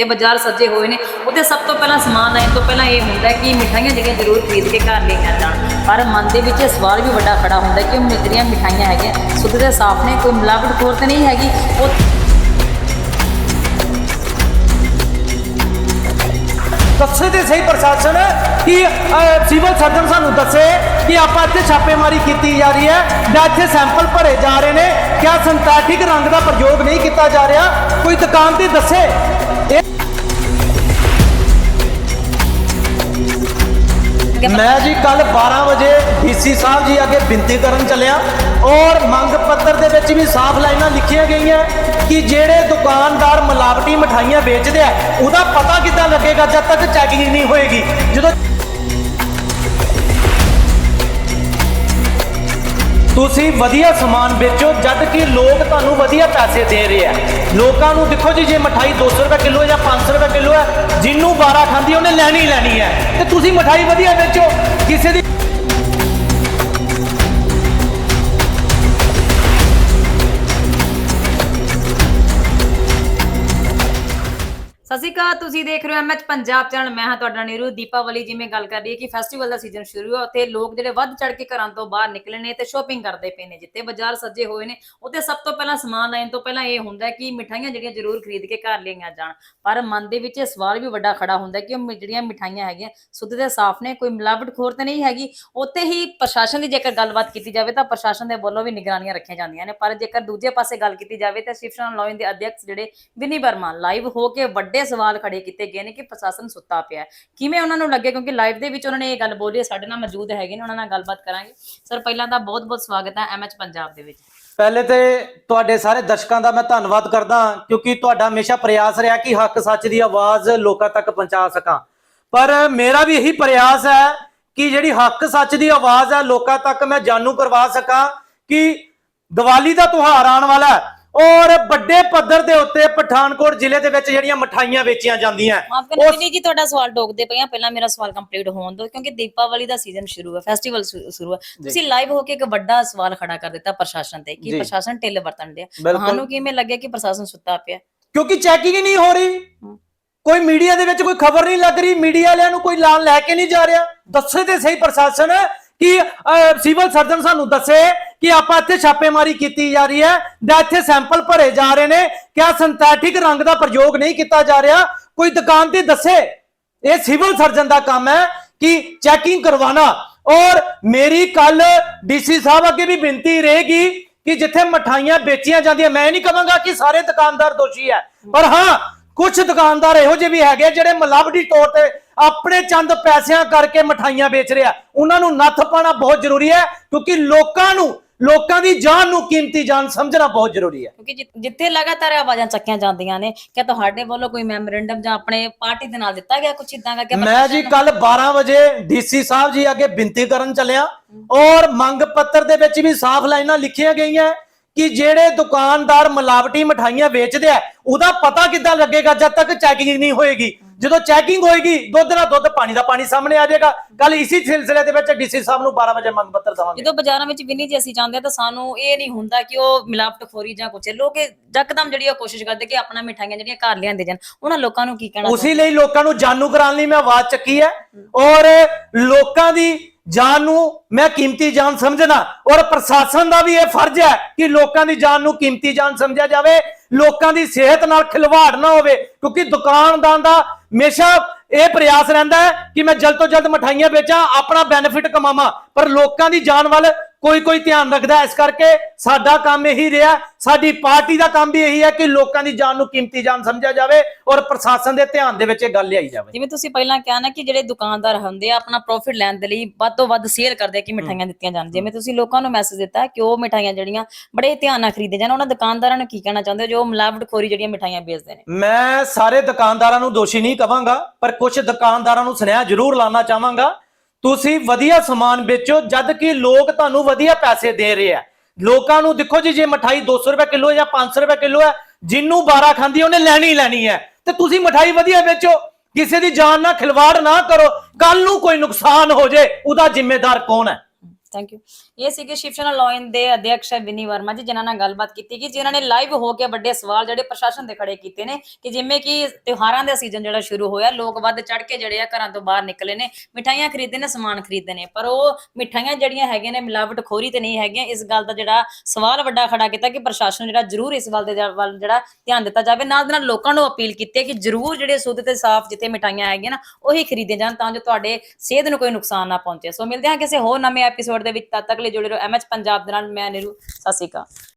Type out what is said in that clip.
ਇਹ ਬਾਜ਼ਾਰ ਸੱਜੇ ਹੋਏ ਨੇ। ਉਹਦੇ ਸਭ ਤੋਂ ਪਹਿਲਾਂ ਸਮਾਨ ਲੈਣ ਤੋਂ ਪਹਿਲਾਂ ਇਹ ਹੁੰਦਾ ਕਿ ਮਿਠਾਈਆਂ ਜਿਹੜੀਆਂ ਜ਼ਰੂਰ ਖਰੀਦ ਕੇ ਘਰ ਲੈ ਕੇ ਜਾਣ। ਪਰ ਮਨ ਦੇ ਵਿੱਚ ਇਹ ਸਵਾਲ ਵੀ ਵੱਡਾ ਖੜਾ ਹੁੰਦਾ ਕਿ ਉਹ ਜਿਹੜੀਆਂ ਮਿਠਾਈਆਂ ਹੈਗੀਆਂ, ਸੁੱਧ ਦੇ ਸਾਫ਼ ਨੇ, ਕੋਈ ਮਿਲਾਵਟ ਖੋਰ ਤੇ ਨਹੀਂ ਹੈਗੀ? ਉਹ ਦੱਸੇ ਤੇ ਸਹੀ ਪ੍ਰਸ਼ਾਸਨ ਕਿ ਸਿਵਲ ਸਰਜਨ ਸਾਨੂੰ ਦੱਸੇ ਕਿ ਆਪਾਂ ਇੱਥੇ ਛਾਪੇਮਾਰੀ ਕੀਤੀ ਜਾ ਰਹੀ ਹੈ। ਜਾਂ ਇੱਥੇ ਸੈਂਪਲ ਭਰੇ ਜਾ ਰਹੇ ਨੇ। ਕਿਆ ਸਿੰਥੈਟਿਕ ਰੰਗ ਦਾ ਪ੍ਰਯੋਗ ਨਹੀਂ ਕੀਤਾ ਜਾ ਰਿਹਾ? ਕੋਈ ਦੁਕਾਨ ਤੇ ਦੱਸੇ? ਮੈਂ ਜੀ ਕੱਲ 12 ਵਜੇ ਡੀਸੀ ਸਾਹਿਬ ਜੀ ਅੱਗੇ ਬੇਨਤੀ ਕਰਨ ਚੱਲਿਆ ਔਰ ਮੰਗ ਪੱਤਰ ਦੇ ਵਿੱਚ ਵੀ ਸਾਫ਼ ਲਾਈਨਾਂ ਲਿਖੀਆਂ ਗਈਆਂ ਕਿ ਜਿਹੜੇ ਦੁਕਾਨਦਾਰ ਮਿਲਾਵਟੀ ਮਠਾਈਆਂ ਵੇਚਦੇ ਆ ਉਹਦਾ ਪਤਾ ਕਿੱਦਾਂ ਲੱਗੇਗਾ ਜਦ ਤੱਕ ਚੈਕਿੰਗ ਨਹੀਂ ਹੋਏਗੀ। ਜਦੋਂ ਤੁਸੀਂ ਵਧੀਆ ਸਮਾਨ ਵੇਚੋ, ਜਦ ਕਿ ਲੋਕ ਤੁਹਾਨੂੰ ਵਧੀਆ ਪੈਸੇ ਦੇ ਰਹੇ ਆ। ਲੋਕਾਂ ਨੂੰ ਦੇਖੋ ਜੀ, ਜੇ ਮਠਾਈ 200 ਰੁਪਏ ਕਿਲੋ ਜਾਂ 500 ਰੁਪਏ ਕਿਲੋ ਹੈ, ਜਿਹਨੂੰ 12 ਖਾਂਦੀ ਉਹਨੇ ਲੈਣੀ ਲੈਣੀ ਹੈ। ਤੇ ਤੁਸੀਂ ਮਠਾਈ ਵਧੀਆ ਵੇਚੋ। ਕਿਸੇ ਦੀ ਸਤਿ ਸ਼੍ਰੀ ਅਕਾਲ, ਤੁਸੀਂ ਦੇਖ ਰਹੇ ਹੋ ਐਮਐਚ ਪੰਜਾਬ ਚੈਨਲ ਮੈਂ ਹਾਂ ਤੁਹਾਡਾ ਨੀਰੂ। ਦੀਪਾਵਲੀ ਜਿਵੇਂ ਗੱਲ ਕਰ ਰਹੀ ਹੈ ਕਿ ਫੈਸਟੀਵਲ ਦਾ ਸੀਜ਼ਨ ਸ਼ੁਰੂ ਹੈ, ਉੱਥੇ ਲੋਕ ਜਿਹੜੇ ਵੱਧ ਚੜ ਕੇ ਘਰਾਂ ਤੋਂ ਬਾਹਰ ਨਿਕਲੇ ਨੇ ਤੇ ਸ਼ੋਪਿੰਗ ਕਰਦੇ ਪਏ ਨੇ, ਜਿੱਥੇ ਬਾਜ਼ਾਰ ਸੱਜੇ ਹੋਏ ਨੇ, ਉੱਥੇ ਸਭ ਤੋਂ ਪਹਿਲਾਂ ਸਮਾਨ ਲੈਣ ਤੋਂ ਪਹਿਲਾਂ ਇਹ ਹੁੰਦਾ ਕਿ ਮਿਠਾਈਆਂ ਜਿਹੜੀਆਂ ਜ਼ਰੂਰ ਖਰੀਦ ਕੇ ਘਰ ਲਈਆਂ ਜਾਣ। ਪਰ ਮਨ ਦੇ ਵਿੱਚ ਇਹ ਸਵਾਲ ਵੀ ਵੱਡਾ ਖੜਾ ਹੁੰਦਾ ਕਿ ਉਹ ਜਿਹੜੀਆਂ ਮਿਠਾਈਆਂ ਹੈਗੀਆਂ, ਸੁੱਧ ਤੇ ਸਾਫ਼ ਨੇ, ਕੋਈ ਮਿਲਾਵਟ ਖੋਰ ਤੇ ਨਹੀਂ ਹੈਗੀ। ਉੱਥੇ ਹੀ ਪ੍ਰਸ਼ਾਸਨ ਦੀ ਜੇਕਰ ਗੱਲਬਾਤ ਕੀਤੀ ਜਾਵੇ ਤਾਂ ਪ੍ਰਸ਼ਾਸਨ ਦੇ ਵੱਲੋਂ ਵੀ ਨਿਗਰਾਨੀਆਂ ਰੱਖੀਆਂ ਜਾਂਦੀਆਂ ਨੇ। ਪਰ ਜੇਕਰ ਦੂਜੇ ਪਾਸੇ ਗੱਲ ਕੀਤੀ ਜਾਵੇ ਤਾਂ ਸ਼ਿਵ ਲੋਇਨ ਦੇ ਅਧਿਆਕਸ਼ ਜਿਹੜੇ ਵਿਨੀ ਵਰਮਾ ਲਾਈਵ ਹੋ ਕੇ ਵੱਡੇ ਸਵਾਲ ਖੜੇ ਕੀਤੇ ਗਏ ਨੇ ਕਿ ਪ੍ਰਸ਼ਾਸਨ ਸੁੱਤਾ ਪਿਆ ਕਿਵੇਂ ਉਹਨਾਂ ਨੂੰ ਲੱਗੇ? ਕਿਉਂਕਿ ਲਾਈਵ ਦੇ ਵਿੱਚ ਉਹਨਾਂ ਨੇ ਇਹ ਗੱਲ ਬੋਲੀ ਸਾਡੇ ਨਾਲ ਮੌਜੂਦ ਹੈਗੇ ਨੇ, ਉਹਨਾਂ ਨਾਲ ਗੱਲਬਾਤ ਕਰਾਂਗੇ। ਸਰ ਪਹਿਲਾਂ ਤਾਂ ਬਹੁਤ-ਬਹੁਤ ਸਵਾਗਤ ਹੈ ਐਮਐਚ ਪੰਜਾਬ ਦੇ ਵਿੱਚ। ਪਹਿਲੇ ਤੇ ਤੁਹਾਡੇ ਸਾਰੇ ਦਰਸ਼ਕਾਂ ਦਾ ਮੈਂ ਧੰਨਵਾਦ ਕਰਦਾ ਕਿਉਂਕਿ ਤੁਹਾਡਾ ਹਮੇਸ਼ਾ ਪ੍ਰਯਾਸ ਰਿਹਾ ਕਿ ਹੱਕ ਸੱਚ ਦੀ ਆਵਾਜ਼ ਲੋਕਾਂ ਤੱਕ ਪਹੁੰਚਾ ਸਕਾਂ। ਪਰ ਮੇਰਾ ਵੀ ਇਹੀ ਪ੍ਰਯਾਸ ਹੈ ਕਿ ਜਿਹੜੀ ਹੱਕ ਸੱਚ ਦੀ ਆਵਾਜ਼ ਹੈ, ਲੋਕਾਂ ਤੱਕ ਮੈਂ ਜਾਣੂ ਕਰਵਾ ਸਕਾਂ ਕਿ ਦੀਵਾਲੀ ਦਾ ਤਿਉਹਾਰ ਆਉਣ ਵਾਲਾ ਹੈ। ਔਰ ਵੱਡੇ ਪੱਧਰ ਦੇ ਉੱਤੇ ਪਠਾਨਕੋਟ ਜ਼ਿਲ੍ਹੇ ਦੇ ਵਿੱਚ ਜਿਹੜੀਆਂ ਮਠਾਈਆਂ ਵੇਚੀਆਂ ਜਾਂਦੀਆਂ ਮਾਫ ਕਰਨਾ ਵਿਨੀ ਜੀ ਤੁਹਾਡਾ ਸਵਾਲ ਟੋਕਦੇ ਪਏ ਆ। ਪਹਿਲਾਂ ਮੇਰਾ ਸਵਾਲ ਕੰਪਲੀਟ ਹੋਣ ਦਿਓ ਕਿਉਂਕਿ ਦੀਪਾਵਲੀ ਦਾ ਸੀਜ਼ਨ ਸ਼ੁਰੂ ਹੈ ਫੈਸਟੀਵਲ ਸ਼ੁਰੂ ਹੈ। ਤੁਸੀਂ ਲਾਈਵ ਹੋ ਕੇ ਇੱਕ ਵੱਡਾ ਸਵਾਲ ਖੜਾ ਕਰ ਦਿੱਤਾ ਪ੍ਰਸ਼ਾਸਨ ਤੇ ਕਿ ਜੀ। ਪ੍ਰਸ਼ਾਸਨ ਢਿੱਲ ਵਰਤਣ ਡਿਆ। ਤੁਹਾਨੂੰ ਕਿਵੇਂ ਲੱਗਿਆ ਕਿ ਪ੍ਰਸ਼ਾਸਨ ਸੁੱਤਾ ਪਿਆ? ਕਿਉਂਕਿ ਚੈਕਿੰਗ ਹੀ ਨਹੀਂ ਹੋ ਰਹੀ। ਕੋਈ ਮੀਡੀਆ ਦੇ ਵਿੱਚ ਕੋਈ ਖਬਰ ਨਹੀਂ ਲੱਗ ਰਹੀ। ਮੀਡੀਆ ਵਾਲਿਆਂ ਨੂੰ ਕੋਈ ਲਾਣ ਲੈ ਕੇ ਨਹੀਂ ਜਾ ਰਿਹਾ। ਦੱਸੇ ਤੇ ਸਹੀ ਪ੍ਰਸ਼ਾਸਨ। ਕਿ ਸਿਵਲ ਸਰਜਨ ਸਾਨੂੰ ਦੱਸੇ ਕਿ ਆਪਾਂ ਇੱਥੇ ਛਾਪੇਮਾਰੀ ਕੀਤੀ ਜਾ ਰਹੀ ਹੈ ਜਾਂ ਇੱਥੇ ਸੈਂਪਲ ਭਰੇ ਜਾ ਰਹੇ ਨੇ, ਕਿਆ ਸਿੰਥੈਟਿਕ ਰੰਗ ਦਾ ਪ੍ਰਯੋਗ ਨਹੀਂ ਕੀਤਾ ਜਾ ਰਿਹਾ? ਕੋਈ ਦੁਕਾਨ ਤੇ ਦੱਸੇ? ਇਹ ਸਿਵਲ ਸਰਜਨ ਦਾ ਕੰਮ ਹੈ ਕਿ ਚੈਕਿੰਗ ਕਰਵਾਣਾ ਔਰ ਮੇਰੀ ਕੱਲ ਡੀਸੀ ਸਾਹਿਬ ਅੱਗੇ ਵੀ ਬੇਨਤੀ ਰਹੇਗੀ ਕਿ ਜਿੱਥੇ ਮਠਾਈਆਂ ਵੇਚੀਆਂ ਜਾਂਦੀਆਂ, ਮੈਂ ਨਹੀਂ ਕਹਾਂਗਾ ਕਿ ਸਾਰੇ ਦੁਕਾਨਦਾਰ ਦੋਸ਼ੀ ਹੈ, ਪਰ ਹਾਂ ਕੁਝ ਦੁਕਾਨਦਾਰ ਇਹੋ ਜਿਹੇ ਵੀ ਹੈਗੇ ਜਿਹੜੇ ਮਿਲਾਵਟੀ ਤੌਰ ਤੇ ਆਪਣੇ ਚੰਦ ਪੈਸਿਆਂ ਕਰਕੇ ਮਠਾਈਆਂ ਵੇਚ ਰਿਹਾ। ਉਹਨਾਂ ਨੂੰ ਨੱਥ ਪਾਣਾ ਬਹੁਤ ਜ਼ਰੂਰੀ ਹੈ ਕਿਉਂਕਿ ਲੋਕਾਂ ਨੂੰ ਲੋਕਾਂ ਦੀ ਜਾਨ ਨੂੰ ਕੀਮਤੀ ਜਾਨ ਸਮਝਣਾ ਬਹੁਤ ਜ਼ਰੂਰੀ ਹੈ। ਕਿਉਂਕਿ ਜਿ- ਜਿੱਥੇ ਲਗਾਤਾਰ ਆਵਾਜ਼ਾਂ ਚੱਕੀਆਂ ਜਾਂਦੀਆਂ ਨੇ ਕਿ ਤੁਹਾਡੇ ਵੱਲੋਂ ਕੋਈ ਮੈਮੋਰੈਂਡਮ ਜਾਂ ਆਪਣੇ ਪਾਰਟੀ ਦੇ ਨਾਲ ਦਿੱਤਾ ਗਿਆ ਕੁਝ ਇਦਾਂ ਦਾ ਕਿ ਮੈਂ ਜੀ ਕੱਲ 12 ਵਜੇ ਡੀਸੀ ਸਾਹਿਬ ਜੀ ਅੱਗੇ ਬੇਨਤੀ ਕਰਨ ਚੱਲਿਆ ਔਰ ਮੰਗ ਪੱਤਰ ਦੇ ਵਿੱਚ ਵੀ ਸਾਫ਼ ਲਾਈਨਾਂ ਲਿਖੀਆਂ ਗਈਆਂ। ਕਿ ਜਿਹੜੇ ਦੁਕਾਨਦਾਰ ਮਿਲਾਵਟੀ ਮਠਾਈਆਂ ਵੇਚਦੇ ਆ ਉਹਦਾ ਪਤਾ ਕਿੱਦਾਂ ਲੱਗੇਗਾ ਜਦ ਤੱਕ ਚੈਕਿੰਗ ਨਹੀਂ ਹੋਏਗੀ। ਜਦੋਂ ਚੈਕਿੰਗ ਹੋਏਗੀ ਦੁੱਧ ਦਾ ਦੁੱਧ ਪਾਣੀ ਦਾ ਪਾਣੀ ਸਾਹਮਣੇ ਆ ਜਾਏਗਾ। ਕੱਲ ਇਸੇ ਸਿਲਸਿਲੇ ਦੇ ਵਿੱਚ ਡੀਸੀ ਸਾਹਿਬ ਨੂੰ 12 ਵਜੇ ਮੰਗ ਪੱਤਰ ਦੇਵਾਂਗੇ। ਜਦੋਂ ਬਾਜ਼ਾਰਾਂ ਵਿੱਚ ਵਿਨੀ ਜੀ ਅਸੀਂ ਜਾਂਦੇ ਤਾਂ ਸਾਨੂੰ ਇਹ ਨਹੀਂ ਹੁੰਦਾ ਕਿ ਉਹ ਮਿਲਾਵਟਖੋਰੀ ਜਾਂ ਕੁਛ। ਲੋਕ ਇਹ ਯਕਦਮ ਜਿਹੜੀ ਉਹ ਕੋਸ਼ਿਸ਼ ਕਰਦੇ ਕਿ ਆਪਣਾ ਮਿਠਾਈਆਂ ਜਿਹੜੀਆਂ ਘਰ ਲਿਆਂਦੇ ਜਾਣ। ਉਹਨਾਂ ਲੋਕਾਂ ਨੂੰ ਕੀ ਕਹਿਣਾ ਉਸੇ ਲਈ ਲੋਕਾਂ ਨੂੰ ਜਾਣੂ ਕਰਾਉਣ ਲਈ ਮੈਂ ਆਵਾਜ਼ ਚੱਕੀ ਹੈ। ਔਰ ਲੋਕਾਂ ਦੀ ਜਾਨ ਨੂੰ ਮੈਂ ਕੀਮਤੀ ਜਾਨ ਸਮਝਣਾ ਔਰ ਪ੍ਰਸ਼ਾਸਨ ਦਾ ਵੀ ਇਹ ਫਰਜ਼ ਹੈ ਕਿ ਲੋਕਾਂ ਦੀ ਜਾਨ ਨੂੰ ਕੀਮਤੀ ਜਾਨ ਸਮਝਿਆ ਜਾਵੇ, ਲੋਕਾਂ ਦੀ ਸਿਹਤ ਨਾਲ ਖਿਲਵਾੜ ਨਾ ਹੋਵੇ, ਕਿਉਂਕਿ ਦੁਕਾਨਦਾਰ ਦਾ ਹਮੇਸ਼ਾ ਇਹ ਪ੍ਰਯਾਸ ਰਹਿੰਦਾ ਹੈ ਕਿ ਮੈਂ ਜਲਦ ਤੋਂ ਜਲਦ ਮਠਾਈਆਂ ਵੇਚਾਂ, ਆਪਣਾ ਬੈਨੀਫਿਟ ਕਮਾਵਾਂ, ਪਰ ਲੋਕਾਂ ਦੀ ਜਾਨ ਵੱਲ ਕੋਈ ਕੋਈ ਧਿਆਨ ਰੱਖਦਾ। ਇਸ ਕਰਕੇ ਸਾਡਾ ਕੰਮ ਇਹੀ ਰਿਹਾ। ਸਾਡੀ ਪਾਰਟੀ ਦਾ ਕੰਮ ਵੀ ਇਹੀ ਹੈ ਕਿ ਲੋਕਾਂ ਦੀ ਜਾਨ ਨੂੰ ਕੀਮਤੀ ਜਾਨ ਸਮਝਿਆ ਜਾਵੇ ਔਰ ਪ੍ਰਸ਼ਾਸਨ ਦੇ ਧਿਆਨ ਦੇ ਵਿੱਚ ਇਹ ਗੱਲ ਲਿਆਈ ਜਾਵੇ। ਜਿਵੇਂ ਤੁਸੀਂ ਪਹਿਲਾਂ ਕਿਹਾ ਨਾ ਕਿ ਜਿਹੜੇ ਦੁਕਾਨਦਾਰ ਹੁੰਦੇ ਆ ਆਪਣਾ ਪ੍ਰੋਫਿਟ ਲੈਣ ਦੇ ਲਈ ਵੱਧ ਤੋਂ ਵੱਧ ਸੇਲ ਕਰਦੇ ਕਿ ਮਿਠਾਈਆਂ ਦਿੱਤੀਆਂ ਜਾਣ। ਜਿਵੇਂ ਤੁਸੀਂ ਲੋਕਾਂ ਨੂੰ ਮੈਸੇਜ ਦਿੱਤਾ ਕਿ ਉਹ ਮਿਠਾਈਆਂ ਜਿਹੜੀਆਂ ਬੜੇ ਧਿਆਨ ਨਾਲ ਖਰੀਦੇ ਜਾਣ ਉਹਨਾਂ ਦੁਕਾਨਦਾਰਾਂ ਨੂੰ ਕੀ ਕਹਿਣਾ ਚਾਹੁੰਦੇ ਹੋ? ਜੋ ਮਿਲਾਵਟਖੋਰੀ ਜਿਹੜੀਆਂ ਮਿਠਾਈਆਂ ਵੇਚਦੇ ਨੇ। ਮੈਂ ਸਾਰੇ ਦੁਕਾਨਦਾਰਾਂ ਨੂੰ ਦੋਸ਼ੀ ਨਹੀਂ ਕਵਾਂਗਾ ਪਰ ਕੁਝ ਦੁਕਾਨਦਾਰਾਂ ਨੂੰ ਸੁਨੇਹਾ ਜ਼ਰੂਰ ਲਾਣਾ ਚਾਹਾਂਗਾ ਤੁਸੀਂ ਵਧੀਆ ਸਮਾਨ ਵੇਚੋ, ਜਦ ਕਿ ਲੋਕ ਤੁਹਾਨੂੰ ਵਧੀਆ ਪੈਸੇ ਦੇ ਰਹੇ ਆ। ਲੋਕਾਂ ਨੂੰ ਦੇਖੋ ਜੀ, ਜੇ ਮਠਾਈ 200 ਰੁਪਏ ਕਿਲੋ ਜਾਂ 500 ਰੁਪਏ ਕਿਲੋ ਹੈ, ਜਿਹਨੂੰ 12 ਖਾਂਦੀ ਉਹਨੇ ਲੈਣੀ ਲੈਣੀ ਹੈ। ਤੇ ਤੁਸੀਂ ਮਠਾਈ ਵਧੀਆ ਵੇਚੋ, ਕਿਸੇ ਦੀ ਜਾਨ ਨਾਲ ਖਿਲਵਾੜ ਨਾ ਕਰੋ ਕੱਲ ਨੂੰ ਕੋਈ ਨੁਕਸਾਨ ਹੋ ਜੇ, ਉਹਦਾ ਜ਼ਿੰਮੇਦਾਰ ਕੌਣ ਹੈ? ਥੈਂਕ ਯੂ ਇਹ ਸੀਗੇ ਸ਼ਿਵਸੈਨਾ ਲੋਇਨ ਦੇ ਅਧਿਕਸ਼ ਵਿਨੀ ਵਰਮਾ ਜੀ, ਜਿਨ੍ਹਾਂ ਨਾਲ ਗੱਲਬਾਤ ਕੀਤੀ ਕਿ ਜਿਨ੍ਹਾਂ ਨੇ ਲਾਈਵ ਹੋ ਕੇ ਵੱਡੇ ਸਵਾਲ ਜਿਹੜੇ ਪ੍ਰਸ਼ਾਸਨ ਦੇ ਖੜੇ ਕੀਤੇ ਨੇ ਕਿ ਜਿਵੇਂ ਕਿ ਤਿਉਹਾਰਾਂ ਦਾ ਸੀਜ਼ਨ ਜਿਹੜਾ ਸ਼ੁਰੂ ਹੋਇਆ, ਲੋਕ ਵੱਧ ਚੜ ਕੇ ਜਿਹੜੇ ਆ ਘਰਾਂ ਤੋਂ ਬਾਹਰ ਨਿਕਲੇ ਨੇ, ਮਿਠਾਈਆਂ ਖਰੀਦਦੇ ਨੇ, ਸਮਾਨ ਖਰੀਦਦੇ ਨੇ, ਪਰ ਉਹ ਮਿਠਾਈਆਂ ਜਿਹੜੀਆਂ ਹੈਗੀਆਂ ਨੇ ਮਿਲਾਵਟ ਖੋਰੀ ਤੇ ਨਹੀਂ ਹੈਗੀਆਂ, ਇਸ ਗੱਲ ਦਾ ਜਿਹੜਾ ਸਵਾਲ ਵੱਡਾ ਖੜਾ ਕੀਤਾ ਕਿ ਪ੍ਰਸ਼ਾਸਨ ਜਿਹੜਾ ਜ਼ਰੂਰ ਇਸ ਗੱਲ ਦੇ ਵੱਲ ਜਿਹੜਾ ਧਿਆਨ ਦਿੱਤਾ ਜਾਵੇ, ਨਾਲ ਦੇ ਨਾਲ ਲੋਕਾਂ ਨੂੰ ਅਪੀਲ ਕੀਤੀ ਹੈ ਕਿ ਜ਼ਰੂਰ ਜਿਹੜੇ ਸੁੱਧ ਤੇ ਸਾਫ਼ ਜਿੱਥੇ ਮਿਠਾਈਆਂ ਹੈਗੀਆਂ ਨਾ, ਉਹੀ ਖਰੀਦੇ ਜਾਣ ਤਾਂ ਜੋ ਤੁਹਾਡੇ ਸਿਹਤ ਨੂੰ ਕੋਈ ਨੁਕਸਾਨ ਨਾ ਪਹੁੰਚੇ। ਸੋ ਮਿਲਦੇ ਹਾਂ ਕਿਸੇ ਹੋਰ ਨਵੇਂ ਐਪੀਸੋਡ ਐਪੀਸੋਡ ਦੇ ਵਿੱਚ ਤਦ ਤੱਕ ਲਈ ਜੁੜੇ ਰਹੋ। ਐਮਐਚ ਪੰਜਾਬ ਦੇ ਨਾਲ ਮੈਂ ਨਿਰੂ ਸਤਿ ਸ਼੍ਰੀ ਅਕਾਲ।